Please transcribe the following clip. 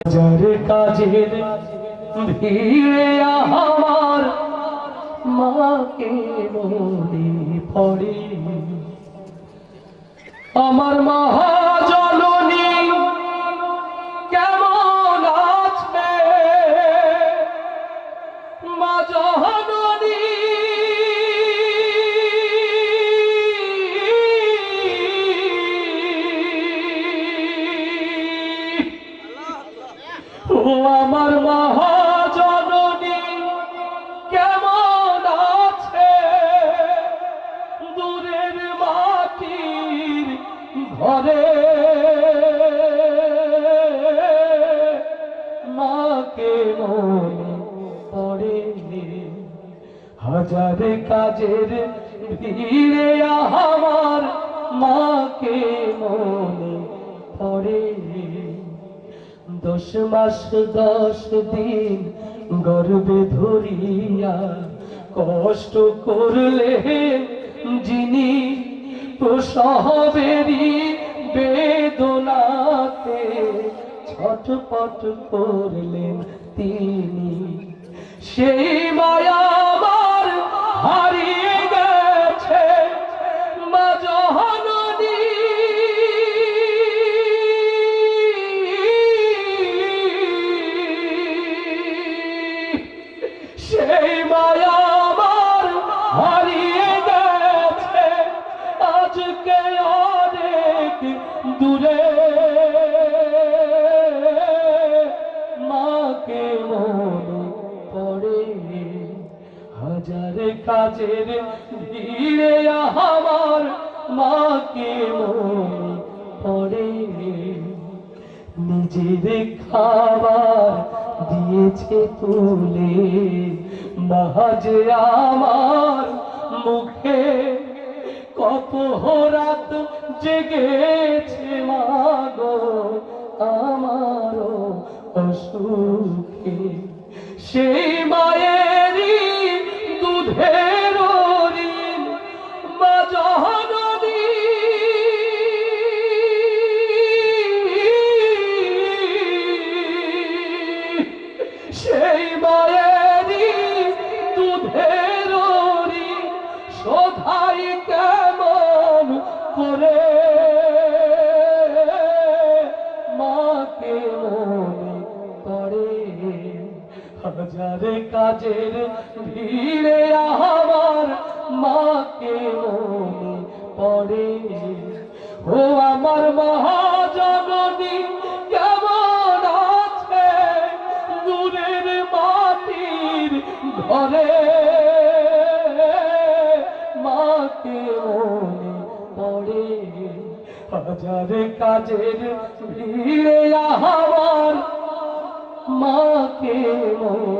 যার কাজের ভিড়ে আমার মাকে মনে পড়ে আমার মহাজননী কেমন আছে? মা ঘরে। মাকে মনে পড়ে হাজারে কাজের ভিড়ে আমার মাকে মনে পড়ে দশ মাস, দশ দিন গর্বে ধরিয়া কষ্ট করলে যিনি প্রসবেরই বেদনাতে ছটপট করলেন তিনি। সেই মাকে মনে পড়ে। হাজার কাজের ভিড়ে আমার মাকে মনে পড়ে। নিজের খাবার দিয়েছে তুলে। মাঝে আমার মুখে কত রাত জেগেছে মাগো আমারও অসুখে। সেই মায়েরই দুধের করে মাকে মনে করে। হাজার কাজের ভিড়ে আমার মাকে মনে পড়ে ও হাজার কাজের ভিড়ে আহার মাকে মনে